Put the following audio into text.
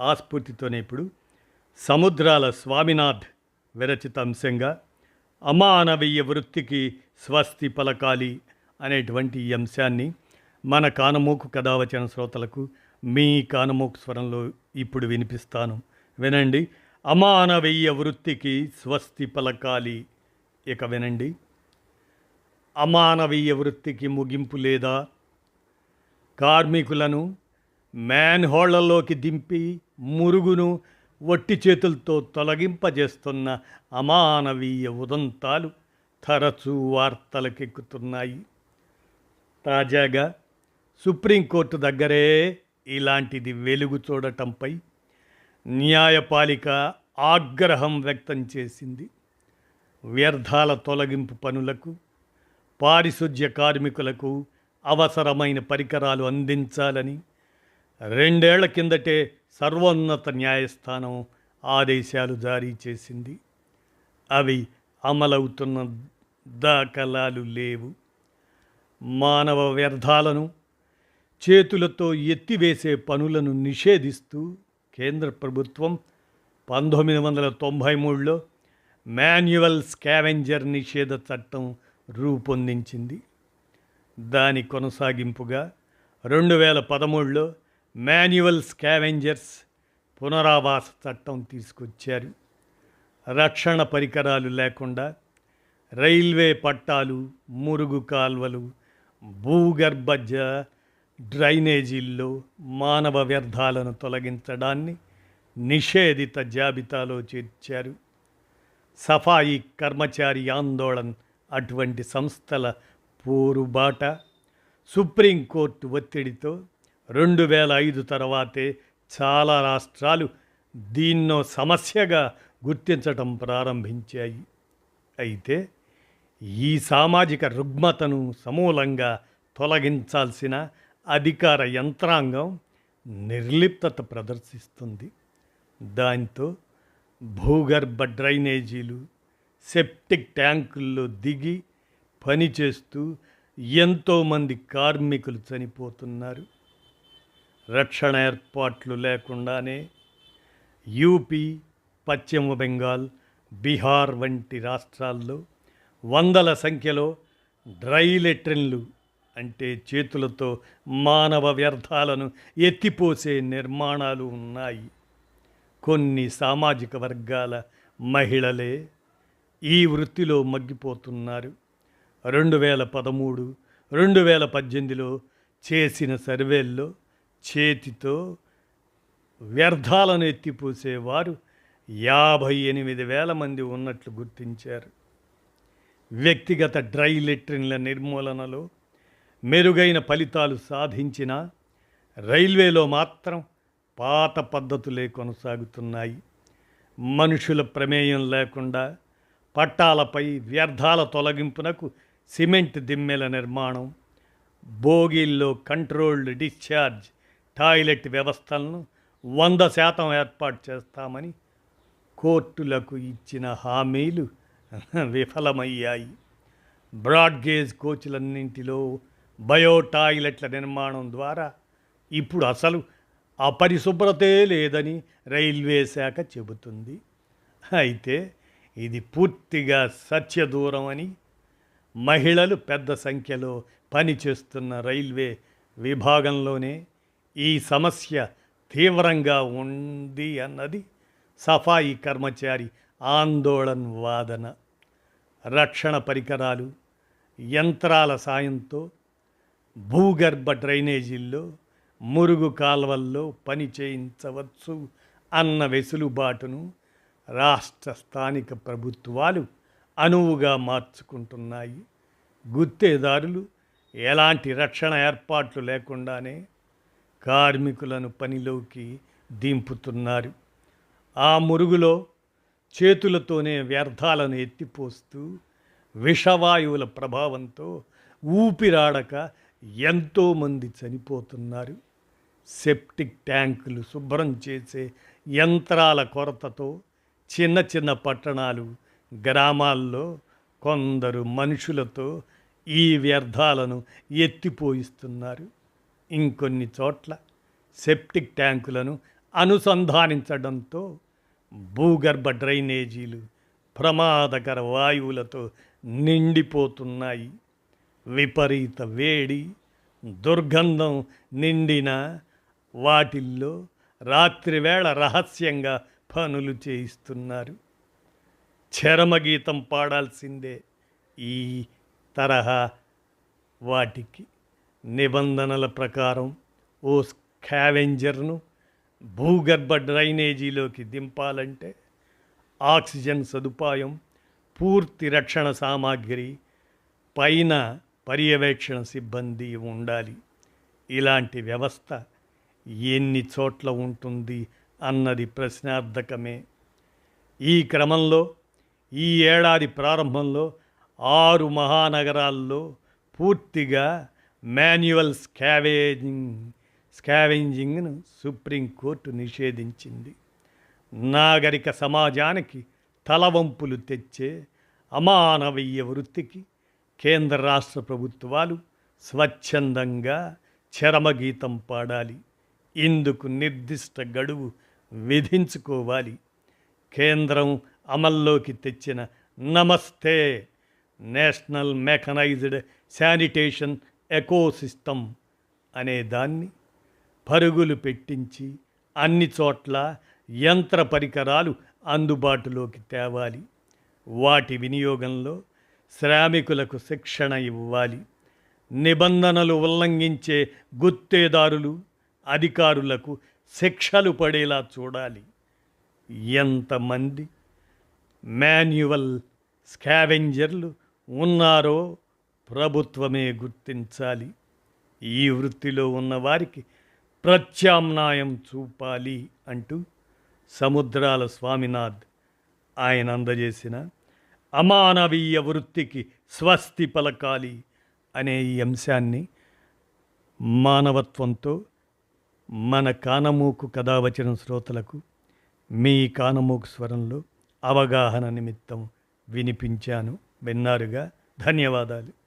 ఆ స్ఫూర్తితోనే ఇప్పుడు సముద్రాల స్వామినాథ్ విరచిత అంశంగా అమానవీయ వృత్తికి స్వస్తి పలకాలి అనేటువంటి ఈ అంశాన్ని మన కానమోకు కథావచన శ్రోతలకు మీ కానమోకు స్వరంలో ఇప్పుడు వినిపిస్తాను. వినండి. అమానవీయ వృత్తికి స్వస్తి పలకాలి. ఇక వినండి. అమానవీయ వృత్తికి ముగింపు లేదా? కార్మికులను మ్యాన్ హోళ్ళలోకి దింపి మురుగును వట్టి చేతులతో తొలగింపజేస్తున్న అమానవీయ ఉదంతాలు తరచూ వార్తలకెక్కుతున్నాయి. తాజాగా సుప్రీంకోర్టు దగ్గరే ఇలాంటిది వెలుగు చూడటంపై న్యాయపాలిక ఆగ్రహం వ్యక్తం చేసింది. వ్యర్థాల తొలగింపు పనులకు పారిశుధ్య కార్మికులకు అవసరమైన పరికరాలు అందించాలని రెండేళ్ళ కిందటే సర్వోన్నత న్యాయస్థానం ఆదేశాలు జారీ చేసింది. అవి అమలవుతున్న దాఖలాలు లేవు. మానవ వ్యర్థాలను చేతులతో ఎత్తివేసే పనులను నిషేధిస్తూ కేంద్ర ప్రభుత్వం పంతొమ్మిది వందల తొంభై మూడులో మాన్యువల్ స్కావెంజర్ నిషేధ చట్టం రూపొందించింది. దాని కొనసాగింపుగా రెండు వేల పదమూడులో మాన్యువల్ స్కావెంజర్స్ పునరావాస చట్టం తీసుకొచ్చారు. రక్షణ పరికరాలు లేకుండా రైల్వే పట్టాలు మురుగు కాల్వలు భూగర్భ డ్రైనేజీల్లో మానవ వ్యర్థాలను తొలగించడాన్ని నిషేధిత జాబితాలో చేర్చారు. సఫాయి కర్మచారి ఆందోళన్ అటువంటి సంస్థల పోరుబాట సుప్రీంకోర్టు ఒత్తిడితో రెండు వేల ఐదు తర్వాతే చాలా రాష్ట్రాలు దీన్నో సమస్యగా గుర్తించటం ప్రారంభించాయి. అయితే ఈ సామాజిక రుగ్మతను సమూలంగా తొలగించాల్సిన అధికార యంత్రాంగం నిర్లిప్తత ప్రదర్శిస్తుంది. దాంతో భూగర్భ డ్రైనేజీలు సెప్టిక్ ట్యాంకుల్లో దిగి పనిచేస్తూ ఎంతోమంది కార్మికులు చనిపోతున్నారు. రక్షణ ఏర్పాట్లు లేకుండానే యూపీ పశ్చిమ బెంగాల్ బీహార్ వంటి రాష్ట్రాల్లో వందల సంఖ్యలో డ్రై లెట్రిన్లు అంటే చేతులతో మానవ వ్యర్థాలను ఎత్తిపోసే నిర్మాణాలు ఉన్నాయి. కొన్ని సామాజిక వర్గాల మహిళలే ఈ వృత్తిలో మగ్గిపోతున్నారు. రెండు వేల పదమూడు రెండు వేల పద్దెనిమిదిలో చేసిన సర్వేల్లో చేతితో వ్యర్థాలను ఎత్తిపోసేవారు యాభై ఎనిమిది వేల మంది ఉన్నట్లు గుర్తించారు. వ్యక్తిగత డ్రై లెట్రిన్ల నిర్మూలనలో మెరుగైన ఫలితాలు సాధించిన రైల్వేలో మాత్రం పాత పద్ధతులే కొనసాగుతున్నాయి. మనుషుల ప్రమేయం లేకుండా పట్టాలపై వ్యర్థాల తొలగింపునకు సిమెంట్ దిమ్మెల నిర్మాణం బోగీల్లో కంట్రోల్డ్ డిశ్చార్జ్ టాయిలెట్ వ్యవస్థలను వంద శాతం ఏర్పాటు చేస్తామని కోర్టులకు ఇచ్చిన హామీలు విఫలమయ్యాయి. బ్రాడ్గేజ్ కోచ్లన్నింటిలో బయో టాయిలెట్ల నిర్మాణం ద్వారా ఇప్పుడు అసలు అపరిశుభ్రతే లేదని రైల్వే శాఖ చెబుతుంది. అయితే ఇది పూర్తిగా సత్యదూరం అని మహిళలు పెద్ద సంఖ్యలో పనిచేస్తున్న రైల్వే విభాగంలోనే ఈ సమస్య తీవ్రంగా ఉంది అన్నది సఫాయి కర్మచారి ఆందోళన వాదన. రక్షణ పరికరాలు యంత్రాల సాయంతో భూగర్భ డ్రైనేజీల్లో మురుగు కాల్వల్లో పని చేయించవచ్చు అన్న వెసులుబాటును రాష్ట్ర స్థానిక ప్రభుత్వాలు అనువుగా మార్చుకుంటున్నాయి. గుత్తేదారులు ఎలాంటి రక్షణ ఏర్పాట్లు లేకుండానే కార్మికులను పనిలోకి దింపుతున్నారు. ఆ మురుగులో చేతులతోనే వ్యర్థాలను ఎత్తిపోస్తూ విషవాయువుల ప్రభావంతో ఊపిరాడక ఎంతోమంది చనిపోతున్నారు. సెప్టిక్ ట్యాంకులు శుభ్రం చేసే యంత్రాల కొరతతో చిన్న చిన్న పట్టణాలు గ్రామాల్లో కొందరు మనుషులతో ఈ వ్యర్థాలను ఎత్తిపోయిస్తున్నారు. ఇంకొన్ని చోట్ల సెప్టిక్ ట్యాంకులను అనుసంధానించడంతో భూగర్భ డ్రైనేజీలు ప్రమాదకర వాయువులతో నిండిపోతున్నాయి. విపరీత వేడి దుర్గంధం నిండిన వాటిల్లో రాత్రివేళ రహస్యంగా పనులు చేయిస్తున్నారు. చరమగీతం పాడాల్సిందే ఈ తరహా వాటికి. నిబంధనల ప్రకారం ఓ స్కావెంజర్ను భూగర్భ డ్రైనేజీలోకి దింపాలంటే ఆక్సిజన్ సదుపాయం పూర్తి రక్షణ సామాగ్రి పైన పర్యవేక్షణ సిబ్బంది ఉండాలి. ఇలాంటి వ్యవస్థ ఎన్ని చోట్ల ఉంటుంది అన్నది ప్రశ్నార్థకమే. ఈ క్రమంలో ఈ ఏడాది ప్రారంభంలో ఆరు మహానగరాల్లో పూర్తిగా మాన్యువల్ స్కావేజింగ్ స్కావెంజింగ్ను సుప్రీంకోర్టు నిషేధించింది. నాగరిక సమాజానికి తలవంపులు తెచ్చే అమానవీయ వృత్తికి కేంద్ర రాష్ట్ర ప్రభుత్వాలు స్వచ్ఛందంగా చరమగీతం పాడాలి. ఇందుకు నిర్దిష్ట గడువు విధించుకోవాలి. కేంద్రం అమల్లోకి తెచ్చిన నమస్తే నేషనల్ మెకనైజ్డ్ శానిటేషన్ ఎకోసిస్టమ్ అనే దాన్ని పరుగులు పెట్టించి అన్ని చోట్ల యంత్ర పరికరాలు అందుబాటులోకి తేవాలి. వాటి వినియోగంలో శ్రామికులకు శిక్షణ ఇవ్వాలి. నిబంధనలు ఉల్లంఘించే గుత్తేదారులు అధికారులకు శిక్షలు పడేలా చూడాలి. ఎంతమంది మాన్యువల్ స్కావెంజర్లు ఉన్నారో ప్రభుత్వమే గుర్తించాలి. ఈ వృత్తిలో ఉన్నవారికి ప్రత్యామ్నాయం చూపాలి అంటూ సముద్రాల స్వామినాథ్ ఆయన అందజేసిన అమానవీయ వృత్తికి స్వస్తి పలకాలి అనే ఈ అంశాన్ని మానవత్వంతో మన కానమూకు కథావచన శ్రోతలకు మీ కానమూకు స్వరంలో అవగాహన నిమిత్తం వినిపించాను. విన్నారుగా? ధన్యవాదాలు.